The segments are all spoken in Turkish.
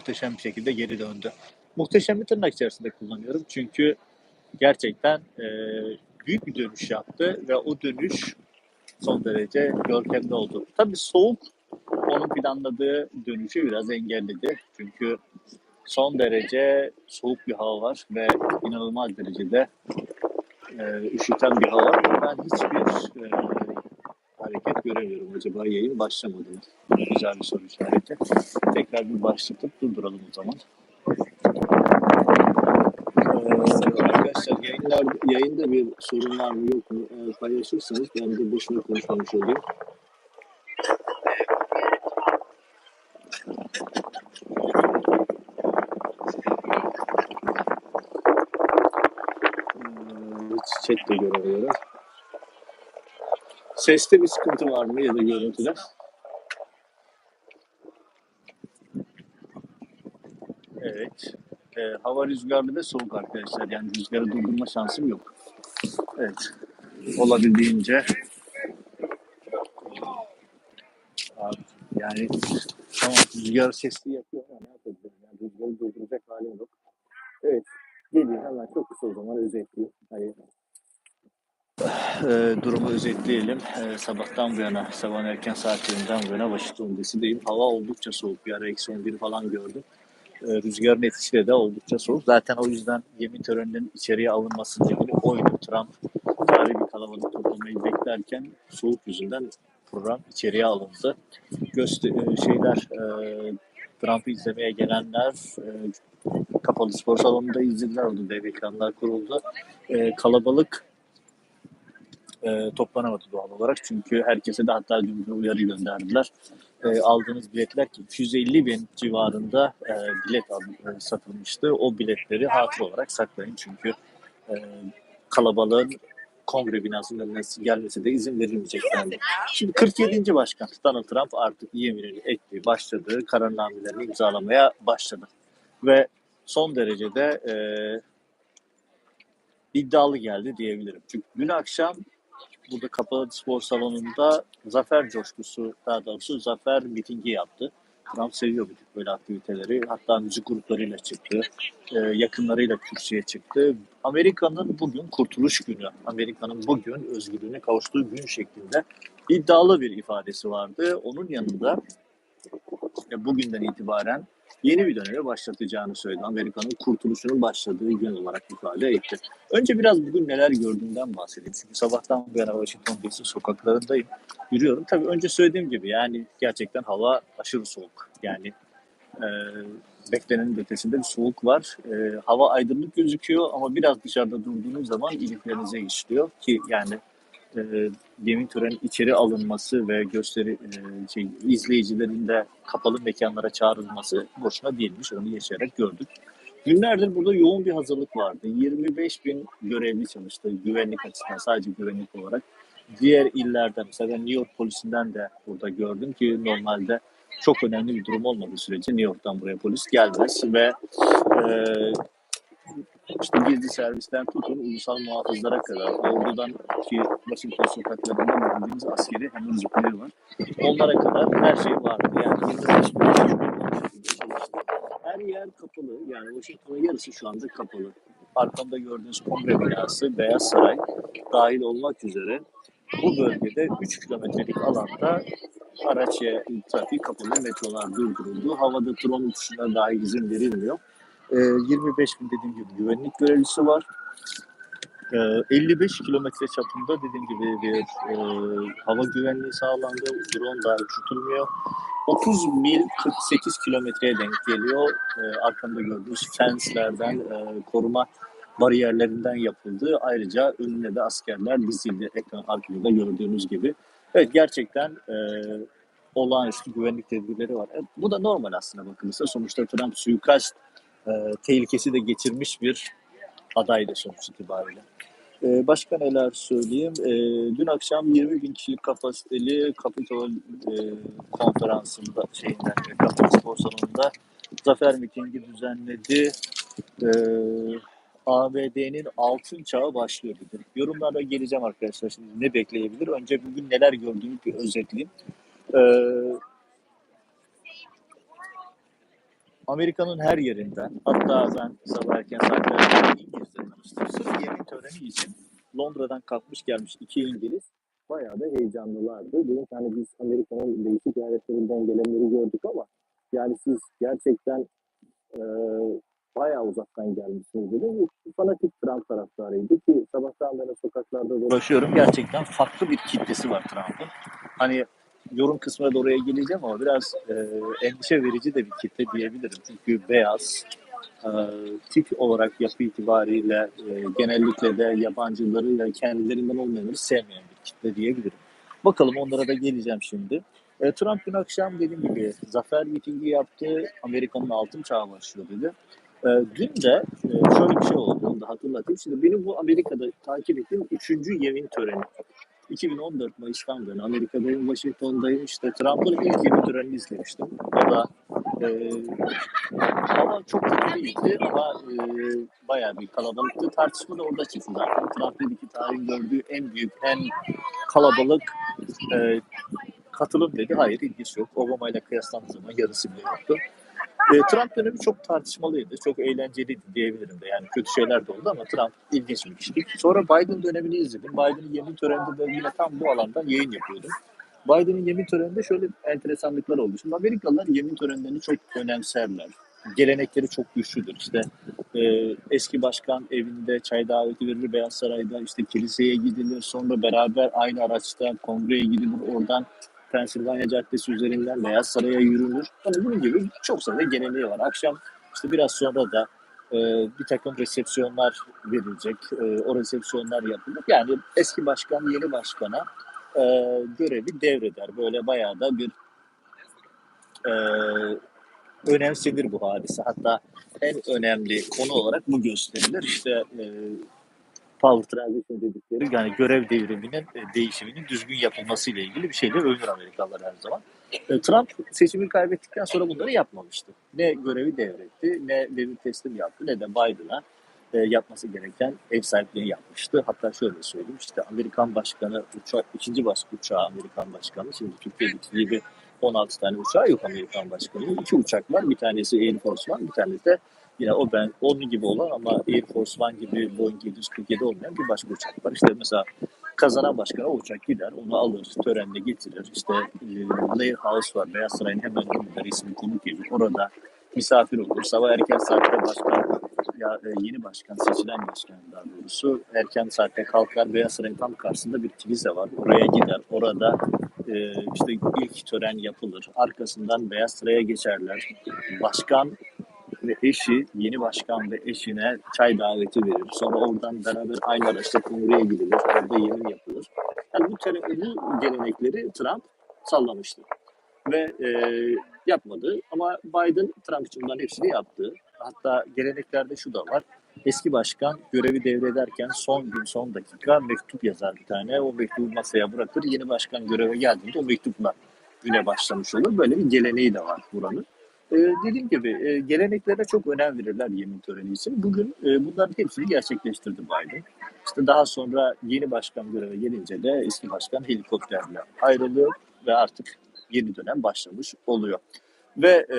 muhteşem bir şekilde geri döndü. Muhteşem bir tırnak içerisinde kullanıyorum çünkü gerçekten e, büyük bir dönüş yaptı ve o dönüş son derece görkemli oldu. Tabii soğuk onun planladığı dönüşü biraz engelledi. Çünkü son derece soğuk bir hava var ve inanılmaz derecede e, üşüten bir hava. Ben hiçbir e, göremiyorum. Acaba yayın başlamadı mı? Güzel bir soru işareti. Tekrar bir başlatıp durduralım o zaman. Ee, arkadaşlar yayınlar, yayında bir sorun var mı yok mu Eğer paylaşırsanız ben de boşuna konuşmamış olayım. Ee, hiç chat de göremiyorum. Seste bir sıkıntı var mı ya da görüntüde? Evet. Ee, hava rüzgarlı ve soğuk arkadaşlar. Yani rüzgarı durdurma şansım yok. Evet. Olabildiğince Abi, yani tamam rüzgar sesli yapıyor ama ne yapabilirim? Yani rüzgarı durduracak halim yok. Evet. Geliyor hemen çok kısa o zaman özetleyeyim. Hayır. E, durumu özetleyelim. E, sabahtan bu yana, sabahın erken saatlerinden bu yana Washington DC'deyim. Hava oldukça soğuk. Bir ara eksi 11 falan gördüm. E, rüzgarın etkisiyle de oldukça soğuk. Zaten o yüzden yemin töreninin içeriye alınması nedeni oydu. Trump tarihi bir kalabalık toplamayı beklerken soğuk yüzünden program içeriye alındı. Göster e, şeyler e, Trump'ı izlemeye gelenler e, kapalı spor salonunda izlediler. Orada dev ekranlar kuruldu. E, kalabalık e, toplanamadı doğal olarak. Çünkü herkese de hatta dün uyarı gönderdiler. E, aldığınız biletler ki 250 bin civarında e, bilet aldı, e, satılmıştı. O biletleri hatır olarak saklayın. Çünkü e, kalabalığın kongre binasının önüne gelmesi de izin verilmeyecek yani. Şimdi 47. Başkan Donald Trump artık yeminini etti, başladı, kararnamelerini imzalamaya başladı. Ve son derecede e, iddialı geldi diyebilirim. Çünkü dün akşam burada kapalı spor salonunda zafer coşkusu daha doğrusu zafer mitingi yaptı. Trump seviyor bu böyle aktiviteleri. Hatta müzik gruplarıyla çıktı. Ee, yakınlarıyla kürsüye çıktı. Amerika'nın bugün kurtuluş günü, Amerika'nın bugün özgürlüğüne kavuştuğu gün şeklinde iddialı bir ifadesi vardı. Onun yanında e, bugünden itibaren yeni bir döneme başlatacağını söyledi. Amerika'nın kurtuluşunun başladığı gün olarak ifade etti. Önce biraz bugün neler gördüğümden bahsedeyim. Çünkü sabahtan bu yana Washington DC sokaklarındayım. Yürüyorum. Tabii önce söylediğim gibi yani gerçekten hava aşırı soğuk. Yani e, beklenenin ötesinde bir soğuk var. E, hava aydınlık gözüküyor ama biraz dışarıda durduğunuz zaman iliklerinize işliyor ki yani e, yemin törenin içeri alınması ve gösteri e, şey, izleyicilerin de kapalı mekanlara çağrılması boşuna değilmiş. Onu yaşayarak gördük. Günlerdir burada yoğun bir hazırlık vardı. 25 bin görevli çalıştı güvenlik açısından sadece güvenlik olarak. Diğer illerden mesela New York polisinden de burada gördüm ki normalde çok önemli bir durum olmadığı sürece New York'tan buraya polis gelmez ve e, işte gizli servisten tutun ulusal muhafızlara kadar ordudan ki Washington sokaklarında bildiğimiz askeri hemen zıpları var. Onlara kadar her şey vardı. Yani 25 bin kişi bu şekilde çalıştı. her yer kapalı. Yani Washington'un yarısı şu anda kapalı. Arkamda gördüğünüz kongre binası, Beyaz Saray dahil olmak üzere bu bölgede 3 kilometrelik alanda araç trafik kapalı, metrolar durduruldu. Havada drone uçuşuna dahi izin verilmiyor. Ee, 25 bin dediğim gibi güvenlik görevlisi var. Ee, 55 kilometre çapında dediğim gibi bir e, hava güvenliği sağlandı. Drone daha uçurtulmuyor. 30 mil 48 kilometreye denk geliyor. Ee, arkamda gördüğünüz fenslerden, e, koruma bariyerlerinden yapıldı. Ayrıca önüne de askerler dizildi ekran arkada gördüğünüz gibi. Evet gerçekten e, olağanüstü güvenlik tedbirleri var. E, bu da normal aslında bakılırsa. Sonuçta Trump suikast e, tehlikesi de geçirmiş bir adaydı sonuç itibariyle. E, başka neler söyleyeyim? E, dün akşam 20 bin kişilik kapasiteli Capitol e, konferansında şeyinden Capitol Spor Salonu'nda zafer mitingi düzenledi. E, ABD'nin altın çağı başlıyor dedi. Yorumlarda geleceğim arkadaşlar. Şimdi ne bekleyebilir? Önce bugün neler gördüğümü bir özetleyeyim. Ee, Amerika'nın her yerinden, hatta ben sabah erken saatlerde İngiliz'de tanıştım. Sırf yemin töreni için Londra'dan kalkmış gelmiş iki İngiliz bayağı da heyecanlılardı. Dedim hani biz Amerika'nın değişik eyaletlerinden gelenleri gördük ama yani siz gerçekten e, bayağı uzaktan gelmişsiniz dedim. Fanatik Trump taraftarıydı ki sabahtan beri sokaklarda dolaşıyorum. Gerçekten farklı bir kitlesi var Trump'ın. Hani yorum kısmına da oraya geleceğim ama biraz e, endişe verici de bir kitle diyebilirim. Çünkü beyaz, e, tip olarak yapı itibariyle e, genellikle de yabancıları ve kendilerinden olmayanları sevmeyen bir kitle diyebilirim. Bakalım onlara da geleceğim şimdi. E, Trump dün akşam dediğim gibi zafer mitingi yaptı. Amerika'nın altın çağı başlıyor dedi. E, dün de e, şöyle bir şey oldu. Onu da hatırlatayım. Şimdi benim bu Amerika'da takip ettiğim üçüncü yemin töreni. 2014 Mayıs'tan beri Amerika'dayım, Washington'dayım. İşte Trump'ın ilk yemin törenini izlemiştim. O da e, hava çok kötü değildi ama e, bayağı bir kalabalıktı. Tartışma da orada çıktı zaten. Trump dedi ki tarihin gördüğü en büyük, en kalabalık e, katılım dedi. Hayır ilgisi yok. Obama ile kıyaslandığı zaman yarısı bile yoktu. E, Trump dönemi çok tartışmalıydı. Çok eğlenceliydi diyebilirim de. Yani kötü şeyler de oldu ama Trump ilginç bir kişilik. Sonra Biden dönemini izledim. Biden'ın yemin töreninde de yine tam bu alandan yayın yapıyordum. Biden'ın yemin töreninde şöyle enteresanlıklar oldu. Şimdi Amerikalılar yemin törenlerini çok önemserler. Gelenekleri çok güçlüdür. İşte e, eski başkan evinde çay daveti verilir Beyaz Saray'da işte kiliseye gidilir sonra beraber aynı araçta kongreye gidilir oradan Pensilvanya Caddesi üzerinden Beyaz Saray'a yürünür. Hani bunun gibi çok sayıda geleneği var. Akşam işte biraz sonra da e, bir takım resepsiyonlar verilecek. E, o resepsiyonlar yapılır. Yani eski başkan yeni başkana e, görevi devreder. Böyle bayağı da bir e, önemsenir bu hadise. Hatta en önemli konu olarak bu gösterilir. İşte e, power transition dedikleri yani görev devriminin e, değişiminin düzgün yapılması ile ilgili bir şeyle övünür Amerikalılar her zaman. E, Trump seçimi kaybettikten sonra bunları yapmamıştı. Ne görevi devretti, ne devir teslim yaptı, ne de Biden'a e, yapması gereken ev sahipliğini yapmıştı. Hatta şöyle söyleyeyim işte Amerikan başkanı uçak, ikinci baş uçağı Amerikan başkanı. Şimdi Türkiye'deki gibi 16 tane uçağı yok Amerikan başkanı. İki uçak var. Bir tanesi Air Force One, bir tanesi de yine o ben onun gibi olan ama Air Force One gibi Boeing 747 olmayan bir başka uçak var. İşte mesela kazanan başkan o uçak gider, onu alır, törenle getirir. İşte e, Blair House var, Beyaz Saray'ın hemen önünde resmi konuk gelir. Orada misafir olur. Sabah erken saatte başkan, ya e, yeni başkan, seçilen başkan daha doğrusu erken saatte kalkar. Beyaz Saray'ın tam karşısında bir kilise var. Oraya gider. Orada e, işte ilk tören yapılır. Arkasından Beyaz Saray'a geçerler. Başkan ve eşi, yeni başkan ve eşine çay daveti verir. Sonra oradan beraber aynı araçta kongreye gidilir. Orada yemin yapılır. Yani bu, bu gelenekleri Trump sallamıştı. Ve e, yapmadı. Ama Biden Trump için bunların hepsini yaptı. Hatta geleneklerde şu da var. Eski başkan görevi devrederken son gün son dakika mektup yazar bir tane. O mektubu masaya bırakır. Yeni başkan göreve geldiğinde o mektupla güne başlamış olur. Böyle bir geleneği de var buranın. Ee, dediğim gibi e, geleneklere çok önem verirler yemin töreni için. Bugün e, bunların hepsini gerçekleştirdi Biden. İşte daha sonra yeni başkan göreve gelince de eski başkan helikopterle ayrılıyor ve artık yeni dönem başlamış oluyor. Ve e,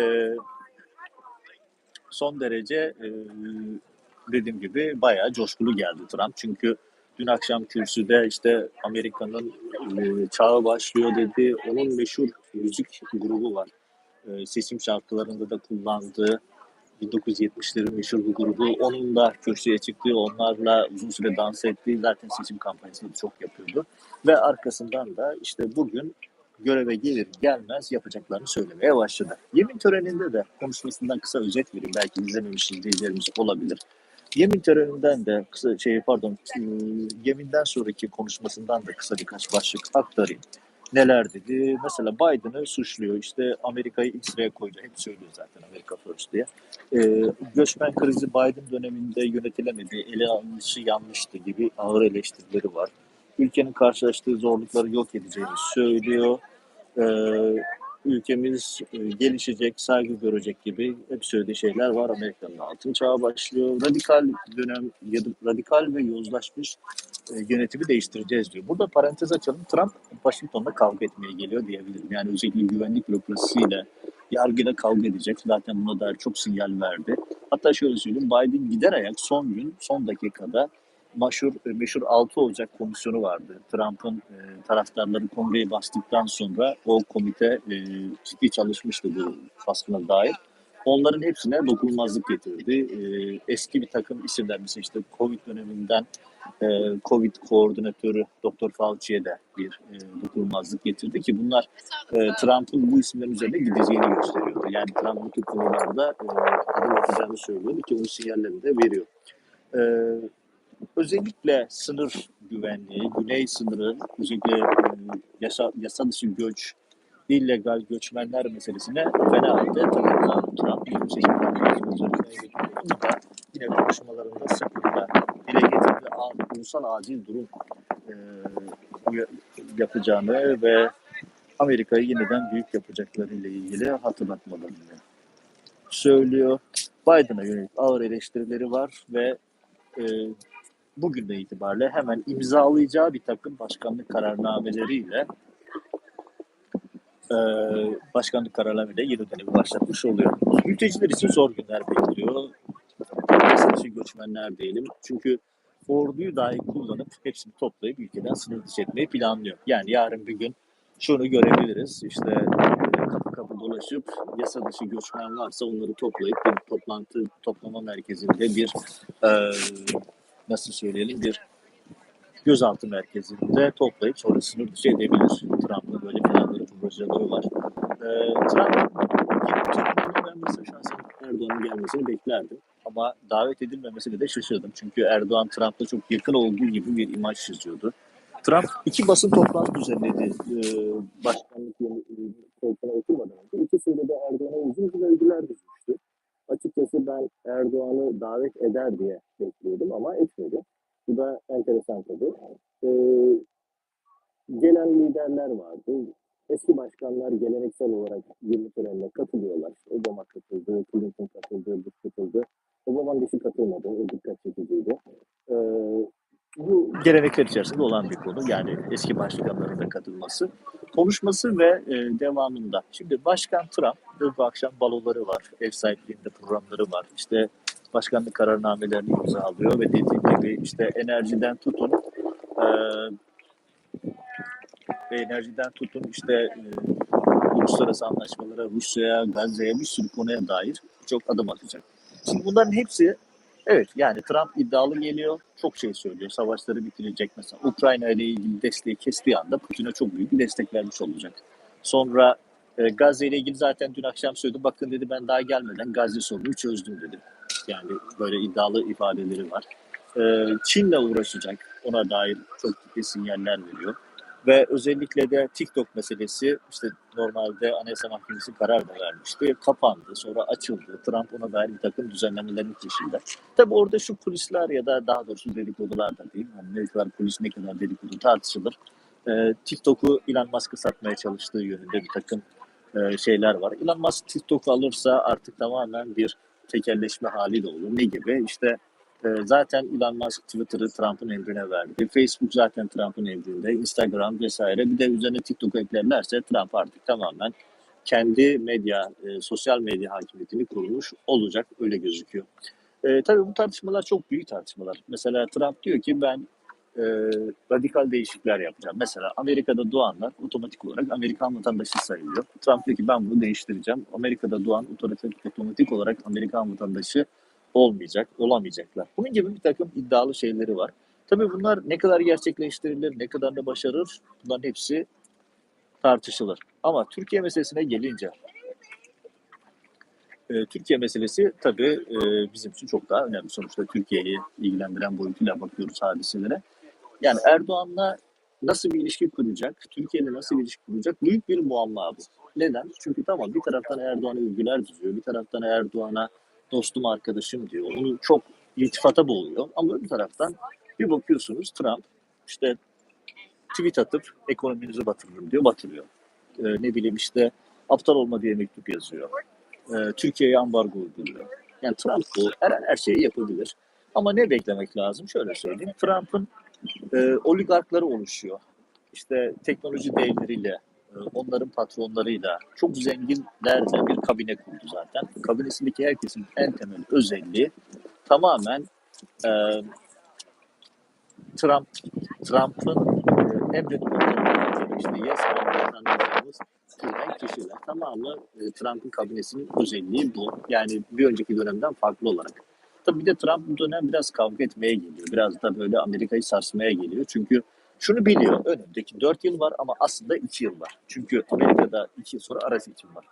son derece e, dediğim gibi bayağı coşkulu geldi Trump. Çünkü dün akşam kürsüde işte Amerika'nın e, çağı başlıyor dedi. Onun meşhur müzik grubu var. E, seçim şarkılarında da kullandığı 1970'lerin meşhur bir grubu. Onun da kürsüye çıktığı, onlarla uzun süre dans ettiği zaten seçim kampanyasını çok yapıyordu. Ve arkasından da işte bugün göreve gelir gelmez yapacaklarını söylemeye başladı. Yemin töreninde de konuşmasından kısa özet vereyim. Belki izlememiş izleyicilerimiz olabilir. Yemin töreninden de kısa şey pardon ıı, yeminden sonraki konuşmasından da kısa birkaç başlık aktarayım. Neler dedi? Mesela Biden'ı suçluyor. İşte Amerika'yı sıraya koydu. Hep söylüyor zaten Amerika First diye. Ee, göçmen krizi Biden döneminde yönetilemedi. Ele alınışı yanlıştı gibi ağır eleştirileri var. Ülkenin karşılaştığı zorlukları yok edeceğini söylüyor. Ee, ülkemiz e, gelişecek, saygı görecek gibi hep söylediği şeyler var. Amerika'nın altın çağı başlıyor. Radikal dönem, ya da radikal ve yozlaşmış e, yönetimi değiştireceğiz diyor. Burada parantez açalım. Trump Washington'da kavga etmeye geliyor diyebilirim. Yani özellikle güvenlik bürokrasisiyle yargıyla kavga edecek. Zaten buna dair çok sinyal verdi. Hatta şöyle söyleyeyim Biden gider ayak son gün son dakikada meşhur, meşhur 6 Ocak komisyonu vardı. Trump'ın e, taraftarları kongreyi bastıktan sonra o komite e, ciddi çalışmıştı bu baskına dair. Onların hepsine dokunulmazlık getirdi. E, eski bir takım isimler mesela işte Covid döneminden e, Covid koordinatörü Dr. Fauci'ye de bir e, dokunulmazlık getirdi ki bunlar e, Trump'ın bu isimlerin üzerine gideceğini gösteriyordu. Yani Trump bu tür konularda e, adım atacağını söylüyordu ki onun sinyallerini de veriyor. E, özellikle sınır güvenliği, güney sınırı, özellikle e, yasa, yasa dışı göç, illegal göçmenler meselesine fena halde takıldı Trump. 28 Mayıs üzerine getiriyor. Bunu da yine konuşmalarında sıklıkla dile getirdi. Ulusal acil durum e, yapacağını ve Amerika'yı yeniden büyük yapacakları ile ilgili hatırlatmalarını söylüyor. Biden'a yönelik ağır eleştirileri var ve e, bugünden itibariyle hemen imzalayacağı bir takım başkanlık kararnameleriyle e, başkanlık kararnameyle yeni dönemi başlatmış oluyor. Mülteciler için zor günler bekliyor. Mesela göçmenler diyelim. Çünkü orduyu dahi kullanıp hepsini toplayıp ülkeden sınır dışı etmeyi planlıyor. Yani yarın bir gün şunu görebiliriz. İşte e, kapı kapı dolaşıp yasa dışı göçmen varsa onları toplayıp bir toplantı toplama merkezinde bir e, nasıl söyleyelim bir gözaltı merkezinde toplayıp sonra sınır dışı edebilir. Trump'ın böyle planları, projeleri var. Ee, Trump'ın Türkiye'nin gelmesi şahsen Erdoğan'ın gelmesini beklerdim. Ama davet edilmemesine de şaşırdım. Çünkü Erdoğan Trump'la çok yakın olduğu gibi bir imaj çiziyordu. Trump iki basın toplantısı düzenledi e, başkanlık koltuğuna oturmadan önce. İkisinde de Erdoğan'a uzun uzun övgüler düşmüştü. Açıkçası ben Erdoğan'ı davet eder diye bekliyordum ama etmedi. Bu da enteresan tabii. Ee, gelen liderler vardı. Eski başkanlar geleneksel olarak 20 törenine katılıyorlar. Obama katıldı, Clinton katıldı, Bush katıldı. Obama'nın dışı katılmadı. O dikkat çekiciydi. Ee, bu gelenekler içerisinde olan bir konu. Yani eski başkanların da katılması. Konuşması ve e, devamında. Şimdi Başkan Trump bu akşam baloları var. Ev sahipliğinde programları var. İşte başkanlık kararnamelerini imzalıyor ve dediğim gibi işte enerjiden tutun e, ve enerjiden tutun işte e, uluslararası anlaşmalara, Rusya'ya, Gazze'ye bir sürü konuya dair çok adım atacak. Şimdi bunların hepsi evet yani Trump iddialı geliyor. Çok şey söylüyor. Savaşları bitirecek mesela. Ukrayna ile ilgili desteği kestiği anda Putin'e çok büyük bir destek vermiş olacak. Sonra e, Gazze ile ilgili zaten dün akşam söyledi. Bakın dedi ben daha gelmeden Gazze sorununu çözdüm dedi. Yani böyle iddialı ifadeleri var. E, Çin'le uğraşacak. Ona dair çok ciddi sinyaller veriyor. Ve özellikle de TikTok meselesi işte normalde Anayasa Mahkemesi karar da vermişti. Kapandı, sonra açıldı. Trump ona dair bir takım düzenlemelerin peşinde. Tabi orada şu kulisler ya da daha doğrusu dedikodular da değil. Yani ne kadar kulis ne kadar dedikodu tartışılır. Ee, TikTok'u Elon Musk'a satmaya çalıştığı yönünde bir takım e, şeyler var. Elon Musk TikTok'u alırsa artık tamamen bir tekelleşme hali de olur. Ne gibi? İşte zaten Elon Musk Twitter'ı Trump'ın emrine verdi. Facebook zaten Trump'ın emrinde. Instagram vesaire. Bir de üzerine TikTok'u eklerlerse Trump artık tamamen kendi medya, e, sosyal medya hakimiyetini kurmuş olacak. Öyle gözüküyor. E, tabii bu tartışmalar çok büyük tartışmalar. Mesela Trump diyor ki ben e, radikal değişiklikler yapacağım. Mesela Amerika'da doğanlar otomatik olarak Amerikan vatandaşı sayılıyor. Trump diyor ki ben bunu değiştireceğim. Amerika'da doğan otomatik olarak Amerikan vatandaşı olmayacak, olamayacaklar. Bunun gibi bir takım iddialı şeyleri var. Tabii bunlar ne kadar gerçekleştirilir, ne kadar da başarır bunların hepsi tartışılır. Ama Türkiye meselesine gelince e, Türkiye meselesi tabii e, bizim için çok daha önemli. Sonuçta Türkiye'yi ilgilendiren boyutuyla bakıyoruz hadiselere. Yani Erdoğan'la nasıl bir ilişki kuracak, Türkiye'yle nasıl bir ilişki kuracak büyük bir muamma bu. Neden? Çünkü tamam bir taraftan Erdoğan'a övgüler diziyor, bir taraftan Erdoğan'a dostum arkadaşım diyor. Onu çok iltifata boğuyor. Ama bir taraftan bir bakıyorsunuz Trump işte tweet atıp ekonominizi batırırım diyor, batırıyor. Ee, ne bileyim işte aptal olma diye mektup yazıyor. Ee, Türkiye'ye ambargo uyguluyor. Yani Trump bu her her şeyi yapabilir. Ama ne beklemek lazım? Şöyle söyleyeyim. Trump'ın e, oligarkları oluşuyor. İşte teknoloji devleriyle onların patronlarıyla çok zenginlerle bir kabine kurdu zaten. Kabinesindeki herkesin en temel özelliği tamamen e, Trump Trump'ın e, uygun işte yes diyeceğimiz türden kişiler. Tamamı e, Trump'ın kabinesinin özelliği bu. Yani bir önceki dönemden farklı olarak. Tabii bir de Trump bu dönem biraz kavga etmeye geliyor. Biraz da böyle Amerika'yı sarsmaya geliyor. Çünkü şunu biliyor. Önündeki 4 yıl var ama aslında 2 yıl var. Çünkü Amerika'da 2 yıl sonra ara seçim var.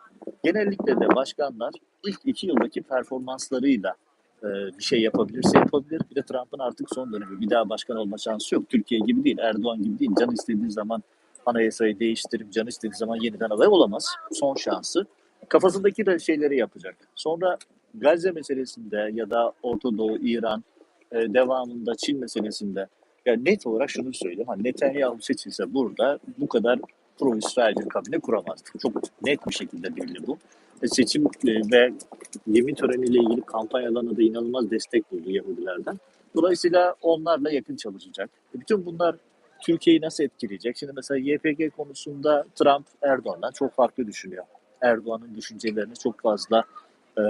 Genellikle de başkanlar ilk 2 yıldaki performanslarıyla e, bir şey yapabilirse yapabilir. Bir de Trump'ın artık son dönemi. Bir daha başkan olma şansı yok. Türkiye gibi değil, Erdoğan gibi değil. Can istediği zaman anayasayı değiştirip can istediği zaman yeniden aday olamaz. Son şansı. Kafasındaki de şeyleri yapacak. Sonra Gazze meselesinde ya da Orta Doğu, İran e, devamında Çin meselesinde yani net olarak şunu söyleyeyim. Hani Netanyahu seçilse burada bu kadar pro-İsrail bir kabine kuramazdı. Çok net bir şekilde belli bu. E, seçim e, ve yemin töreniyle ilgili kampanyalarına da inanılmaz destek buldu Yahudilerden. Dolayısıyla onlarla yakın çalışacak. E, bütün bunlar Türkiye'yi nasıl etkileyecek? Şimdi mesela YPG konusunda Trump Erdoğan'dan çok farklı düşünüyor. Erdoğan'ın düşüncelerini çok fazla e,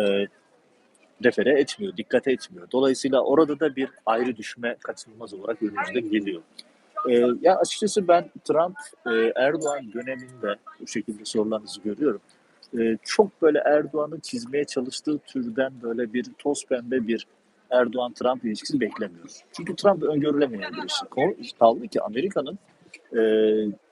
refere etmiyor, dikkate etmiyor. Dolayısıyla orada da bir ayrı düşme kaçınılmaz olarak önümüzde geliyor. Ee, ya açıkçası ben Trump e, Erdoğan döneminde bu şekilde sorularınızı görüyorum. Ee, çok böyle Erdoğan'ın çizmeye çalıştığı türden böyle bir toz pembe bir Erdoğan-Trump ilişkisi beklemiyoruz. Çünkü Trump öngörülemeyen birisi. Kaldı ki Amerika'nın e,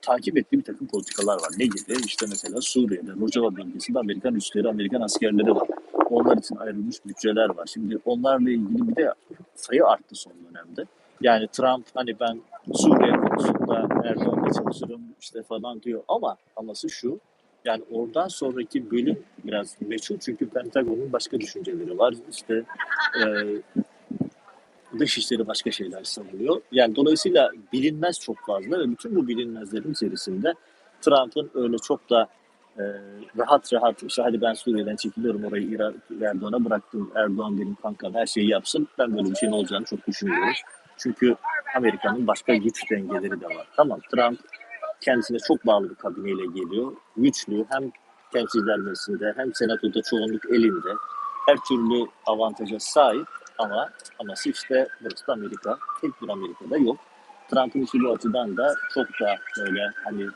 takip ettiği bir takım politikalar var. Ne gibi? İşte mesela Suriye'de, Rojava bölgesinde Amerikan üsleri, Amerikan askerleri var. Onlar için ayrılmış bütçeler var. Şimdi onlarla ilgili bir de sayı arttı son dönemde. Yani Trump hani ben Suriye konusunda Erdoğan'la çalışırım işte falan diyor ama aması şu yani oradan sonraki bölüm biraz meçhul çünkü Pentagon'un başka düşünceleri var. İşte e, dışişleri başka şeyler savunuyor. Yani dolayısıyla bilinmez çok fazla ve bütün bu bilinmezlerin içerisinde Trump'ın öyle çok da e, rahat rahat işte hadi ben Suriye'den çekiliyorum orayı Erdoğan'a bıraktım. Erdoğan benim kankam her şeyi yapsın. Ben böyle bir şeyin olacağını çok düşünmüyorum. Çünkü Amerika'nın başka güç dengeleri de var. Tamam Trump kendisine çok bağlı bir kabineyle geliyor. Güçlü hem temsilciler meclisinde hem senatoda çoğunluk elinde. Her türlü avantaja sahip ama aması işte burası da Amerika. Tek bir Amerika'da yok. Trump'ın işi bu açıdan da çok da böyle hani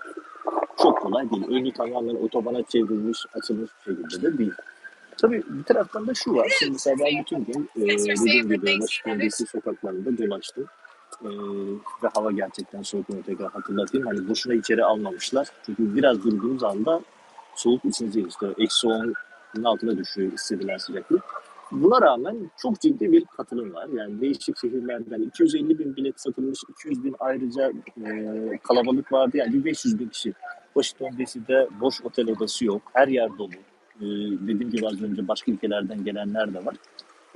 çok kolay değil. Önü tamamen otobana çevrilmiş, açılmış bir şekilde de değil. Tabii bir taraftan da şu var. Şimdi mesela ben bütün gün e, dediğim gibi Washington sokaklarında dolaştım. E, ve hava gerçekten soğuk onu tekrar hatırlatayım. Hani boşuna içeri almamışlar. Çünkü biraz durduğunuz anda soğuk içinize işte eksi 10'un altına düşüyor hissedilen sıcaklık. Buna rağmen çok ciddi bir katılım var. Yani değişik şehirlerden 250 bin bilet satılmış, 200 bin ayrıca e, kalabalık vardı. Yani 500 bin kişi. Washington DC'de boş otel odası yok. Her yer dolu. E, dediğim gibi az önce başka ülkelerden gelenler de var.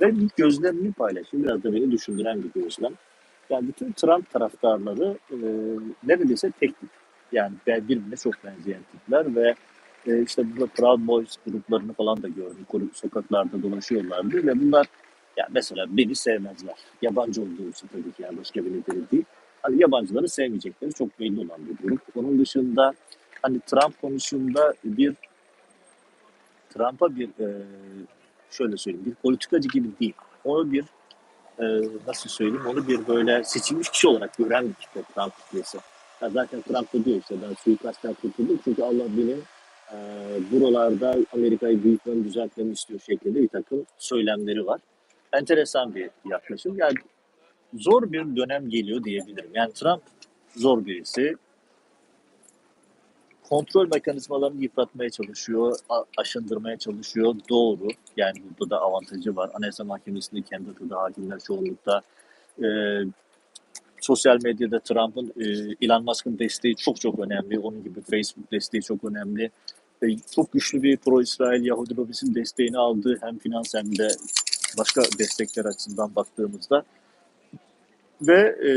Ve bir gözlemini paylaşayım. Biraz da beni düşündüren bir gözlem. Yani bütün Trump taraftarları e, neredeyse tek tip. Yani birbirine çok benzeyen tipler ve e, işte burada Proud Boys gruplarını falan da gördüm. Sokaklarda dolaşıyorlardı ve bunlar ya mesela beni sevmezler. Yabancı olduğu için tabii ki yani başka bir nedeni değil. Hani yabancıları sevmeyecekleri çok belli olan bir grup. Onun dışında hani Trump konusunda bir Trump'a bir e, şöyle söyleyeyim bir politikacı gibi değil. Onu bir e, nasıl söyleyeyim onu bir böyle seçilmiş kişi olarak gören bir kitle Trump kitlesi. Ya zaten Trump da diyor işte ben suikastten kurtuldum çünkü Allah benim e, buralarda Amerika'yı büyütmemi, düzeltmemi istiyor şeklinde bir takım söylemleri var. Enteresan bir yaklaşım. Yani zor bir dönem geliyor diyebilirim. Yani Trump zor birisi. Kontrol mekanizmalarını yıpratmaya çalışıyor, aşındırmaya çalışıyor. Doğru. Yani burada da avantajı var. Anayasa Mahkemesi'nde kendi atıda hakimler çoğunlukta. E, sosyal medyada Trump'ın e, Elon Musk'ın desteği çok çok önemli. Onun gibi Facebook desteği çok önemli. E, çok güçlü bir pro-İsrail Yahudi lobisinin desteğini aldı. Hem finans hem de başka destekler açısından baktığımızda. Ve e,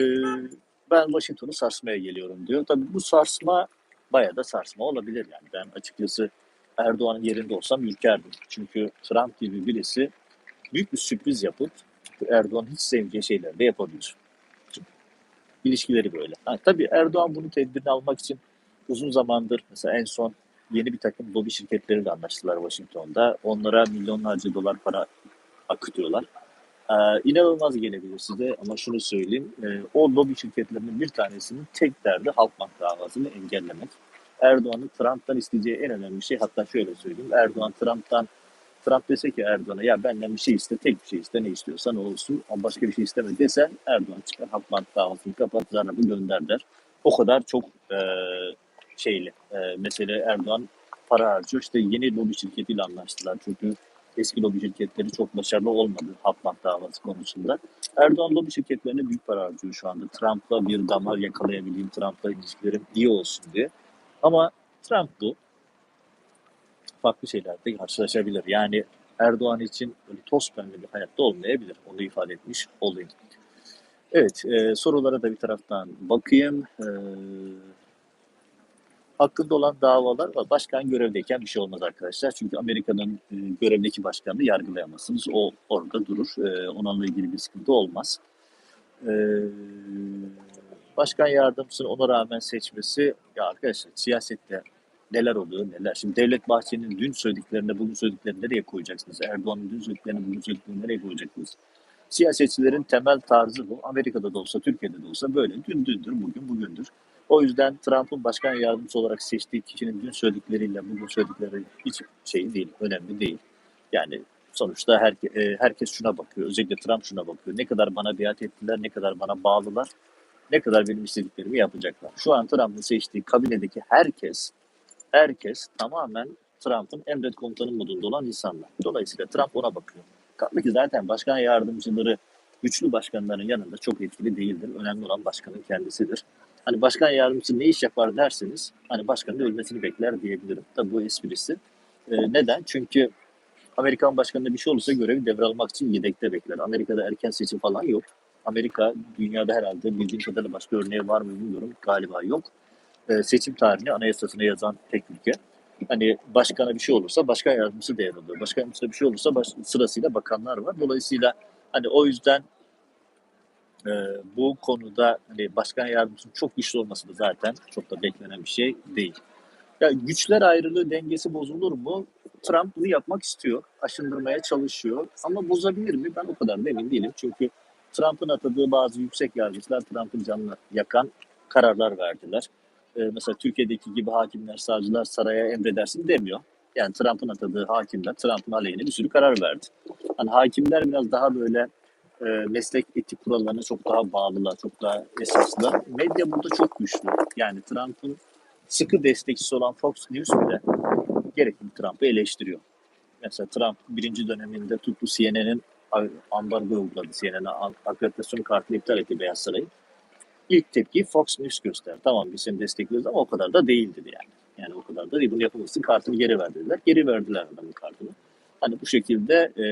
ben Washington'u sarsmaya geliyorum diyor. Tabii bu sarsma bayağı da sarsma olabilir yani. Ben açıkçası Erdoğan'ın yerinde olsam ürkerdim. Çünkü Trump gibi birisi büyük bir sürpriz yapıp Erdoğan hiç sevmeyeceği şeyler de yapabilir. İlişkileri böyle. Ha, tabii Erdoğan bunu tedbirini almak için uzun zamandır mesela en son yeni bir takım lobi şirketleriyle anlaştılar Washington'da. Onlara milyonlarca dolar para akıtıyorlar. Ee, inanılmaz gelebilir size ama şunu söyleyeyim. Ee, o lobi şirketlerinin bir tanesinin tek derdi Halkbank davasını engellemek. Erdoğan'ın Trump'tan isteyeceği en önemli şey hatta şöyle söyleyeyim. Erdoğan Trump'tan Trump dese ki Erdoğan'a ya benden bir şey iste, tek bir şey iste, ne istiyorsan o olsun ama başka bir şey isteme desen Erdoğan çıkar Halkbank davasını kapat, zarabı gönder der. O kadar çok e, şeyli. E, mesele Erdoğan para harcıyor. İşte yeni lobi şirketiyle anlaştılar. Çünkü eski lobi şirketleri çok başarılı olmadı Halkbank davası konusunda. Erdoğan lobi şirketlerine büyük para harcıyor şu anda. Trump'la bir damar yakalayabileyim, Trump'la ilişkilerim iyi olsun diye. Ama Trump bu. Farklı şeylerde karşılaşabilir. Yani Erdoğan için böyle toz pembe bir hayatta olmayabilir. Onu ifade etmiş olayım. Evet, e, sorulara da bir taraftan bakayım. E, hakkında olan davalar var. Başkan görevdeyken bir şey olmaz arkadaşlar. Çünkü Amerika'nın e, görevdeki başkanını yargılayamazsınız. O orada durur. E, onunla ilgili bir sıkıntı olmaz. E, başkan yardımcısını ona rağmen seçmesi ya arkadaşlar siyasette neler oluyor neler. Şimdi Devlet Bahçeli'nin dün söylediklerini bugün söylediklerini nereye koyacaksınız? Erdoğan'ın dün söylediklerini bugün söylediklerini nereye koyacaksınız? Siyasetçilerin temel tarzı bu. Amerika'da da olsa, Türkiye'de de olsa böyle. Dün dündür, bugün bugündür. O yüzden Trump'ın başkan yardımcısı olarak seçtiği kişinin dün söyledikleriyle bugün söyledikleri hiç şey değil, önemli değil. Yani sonuçta herke, e, herkes şuna bakıyor. Özellikle Trump şuna bakıyor. Ne kadar bana biat ettiler, ne kadar bana bağlılar, ne kadar benim istediklerimi yapacaklar. Şu an Trump'ın seçtiği kabinedeki herkes, herkes tamamen Trump'ın emret komutanı modunda olan insanlar. Dolayısıyla Trump ona bakıyor. Kaldı ki zaten başkan yardımcıları güçlü başkanların yanında çok etkili değildir. Önemli olan başkanın kendisidir. Hani başkan yardımcısı ne iş yapar derseniz hani başkanın ölmesini bekler diyebilirim. Tabii bu esprisi. Ee, neden? Çünkü Amerikan başkanında bir şey olursa görevi devralmak için yedekte bekler. Amerika'da erken seçim falan yok. Amerika dünyada herhalde bildiğim kadarıyla başka örneği var mı bilmiyorum. Galiba yok. Ee, seçim tarihini anayasasına yazan tek ülke. Hani başkana bir şey olursa başkan yardımcısı devralıyor. Başkan yardımcısına bir şey olursa baş, sırasıyla bakanlar var. Dolayısıyla hani o yüzden e, bu konuda hani başkan yardımcısının çok güçlü olması da zaten çok da beklenen bir şey değil. Ya güçler ayrılığı dengesi bozulur mu? Trump bunu yapmak istiyor. Aşındırmaya çalışıyor. Ama bozabilir mi? Ben o kadar da emin değilim. Çünkü Trump'ın atadığı bazı yüksek yargıçlar Trump'ın canını yakan kararlar verdiler. Ee, mesela Türkiye'deki gibi hakimler, savcılar saraya emredersin demiyor. Yani Trump'ın atadığı hakimler Trump'ın aleyhine bir sürü karar verdi. Hani hakimler biraz daha böyle e, meslek etik kurallarına çok daha bağlılar, çok daha esaslı. Medya burada çok güçlü. Yani Trump'ın sıkı destekçisi olan Fox News bile gerekli Trump'ı eleştiriyor. Mesela Trump birinci döneminde tuttu CNN'in ambargo uyguladı. CNN'e akreditasyon kartını iptal etti Beyaz Saray'ın. İlk tepkiyi Fox News gösterdi. Tamam biz seni destekliyoruz ama o kadar da değil dedi yani. Yani o kadar da değil. Bunu yapamazsın. Kartını geri ver dediler. Geri verdiler adamın kartını. Hani bu şekilde e,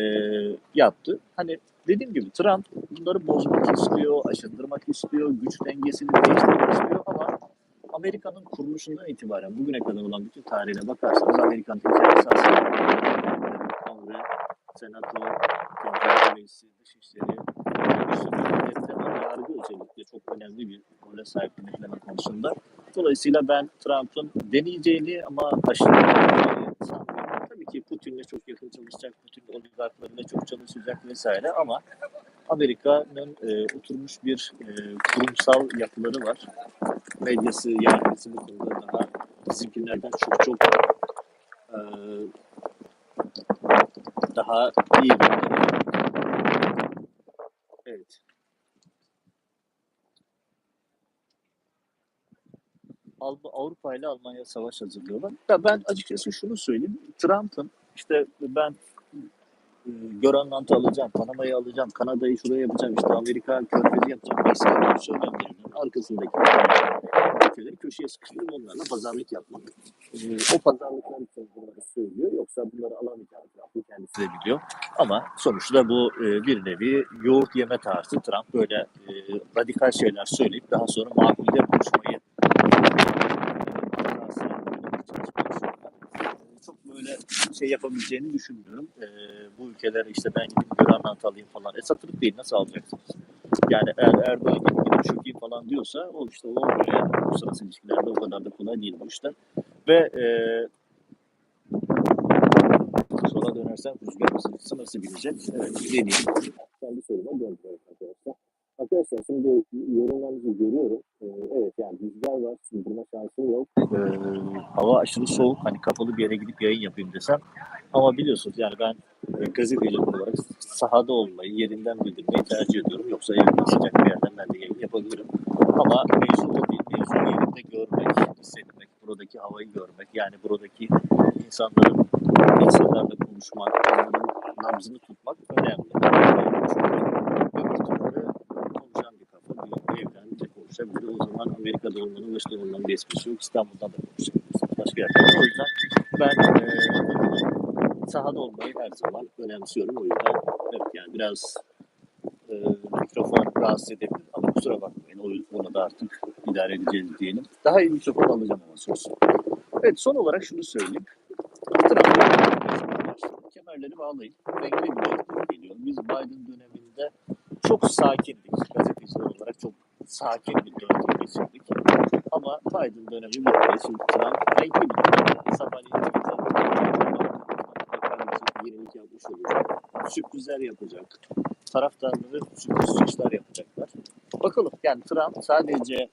yaptı. Hani dediğim gibi Trump bunları bozmak istiyor, aşındırmak istiyor, güç dengesini değiştirmek istiyor ama Amerika'nın kuruluşundan itibaren bugüne kadar olan bütün tarihine bakarsanız Amerika'nın hikayesi Kongre, Senato, Temsilciler Meclisi, Dışişleri, Dışişleri, yargı özellikle çok önemli bir role sahip yönetleme konusunda. Dolayısıyla ben Trump'ın deneyeceğini ama ki Putin'le çok yakın çalışacak, Putin oligarklarıyla çok çalışacak vesaire ama Amerika'nın e, oturmuş bir e, kurumsal yapıları var. Medyası, yargısı bu konuda daha bizimkilerden çok çok e, daha iyi Evet. Avrupa ile Almanya savaş hazırlıyorlar. Ben açıkçası şunu söyleyeyim. Trump'ın işte ben e, Grönland'ı alacağım, Panama'yı alacağım, Kanada'yı şuraya yapacağım, işte Amerika körfezi yapacağım. Vesaire söylemlerinin arkasındaki ülkeleri köşeye sıkıştırıp onlarla pazarlık yapmak. E, o pazarlıklar için bunları söylüyor. Yoksa bunları alamayacağını Trump'ın kendisi de biliyor. Ama sonuçta bu e, bir nevi yoğurt yeme tarzı. Trump böyle e, radikal şeyler söyleyip daha sonra makulde buluşmayı çok böyle şey yapabileceğini düşünmüyorum. E, bu ülkeler işte ben gidip Grönland alayım falan. E satılık değil nasıl alacaksınız? Yani eğer Erdoğan gibi gidip çökeyim falan diyorsa o işte o yani. Uluslararası ilişkilerde o kadar da kolay değil bu işler. Ve e, sola dönersem rüzgar ısıtısı nasıl binecek? Evet, deneyeyim. Kendi soruma döndürüyorum arkadaşlar. Şimdi yorumlarınızı görüyorum. Ee, evet yani rüzgar var, sürdürme şansım yok. Ee, hava aşırı soğuk. Hani kapalı bir yere gidip yayın yapayım desem. Ama biliyorsunuz yani ben e, gazeteci olarak sahada olmayı, yerinden bildirmeyi tercih ediyorum. Yoksa evde sıcak bir yerden ben de yayın yapabilirim. Ama mevzu o değil. Mevzu yerinde görmek, hissetmek, buradaki havayı görmek. Yani buradaki insanların insanlarla konuşmak, onların nabzını tutmak önemli. Çünkü öbür türlü konuşan bir kafa bir evden tek konuşabilir. O zaman Amerika'da olmanın, West olmanın bir esprisi yok. İstanbul'da da konuşabiliriz. Başka yerde. O yüzden ben e, sahada olmayı her zaman önemsiyorum. O yüzden evet yani biraz e, mikrofon rahatsız edebilir ama kusura bakmayın. O, onu da artık idare edeceğiz diyelim. Daha iyi mikrofon alacağım ama söz. Evet son olarak şunu söyleyeyim. Trump kemerleri bağlayın. Bir dönem geliyor. Biz Biden döneminde çok sakindik. Gazeteciler olarak sakin bir dönem geçirdik. Ama Biden dönemi bitti. Şimdi Trump renkli bir dönem. Sabahleyin Twitter'da yenilik yapmış olacak. Sürprizler yapacak. Taraftarları sürpriz çıkışlar yapacaklar. Bakalım yani Trump sadece e,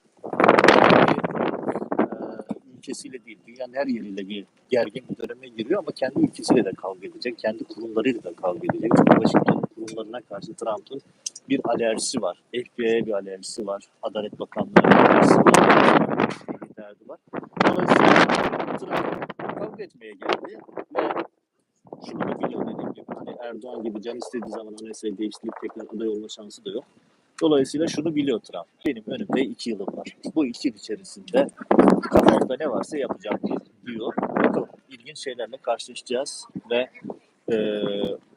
ülkesiyle değil, dünyanın her yeriyle bir gergin bir döneme giriyor ama kendi ülkesiyle de kavga edecek, kendi kurumlarıyla da kavga edecek. Çünkü Washington'ın kurumlarına karşı Trump'ın bir alerjisi var. FBI'ye bir alerjisi var. Adalet Bakanlığı'na bir alerjisi var. Bir derdi var. Dolayısıyla Trump kavga etmeye geldi ve şunu da biliyor dediğim gibi. Hani Erdoğan gibi can istediği zaman anayasayı değiştirip tekrar aday olma şansı da yok. Dolayısıyla şunu biliyor Trump. Benim önümde iki yılım var. Bu iki yıl içerisinde kafamda ne varsa yapacağım diyor. Bakalım ilginç şeylerle karşılaşacağız ve e,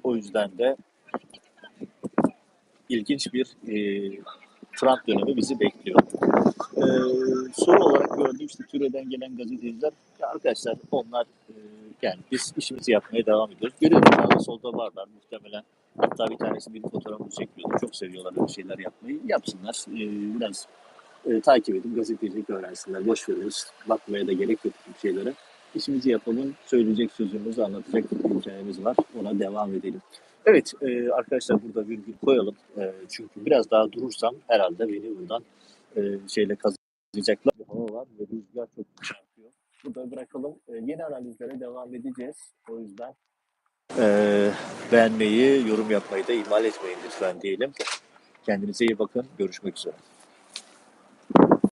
o yüzden de ilginç bir e, Trump dönemi bizi bekliyor. E, soru olarak gördüğüm işte Türkiye'den gelen gazeteciler ya arkadaşlar onlar e, yani biz işimizi yapmaya devam ediyoruz. Görüyorum sağda solda varlar muhtemelen. Hatta bir tanesi bir fotoğrafımızı çekiyordu. Çok seviyorlar öyle şeyler yapmayı. Yapsınlar. E, biraz e, takip edin, gazetecilik öğrensinler. Boş veririz. Bakmaya da gerek yok bu şeylere. İşimizi yapalım. Söyleyecek sözümüzü anlatacak hikayemiz var. Ona devam edelim. Evet e, arkadaşlar burada virgül koyalım. E, çünkü biraz daha durursam herhalde beni buradan e, şeyle kazanacaklar. Bir hava var ve rüzgar çok çarpıyor. Burada bırakalım. E, yeni analizlere devam edeceğiz. O yüzden e, beğenmeyi, yorum yapmayı da ihmal etmeyin lütfen diyelim. Kendinize iyi bakın. Görüşmek üzere.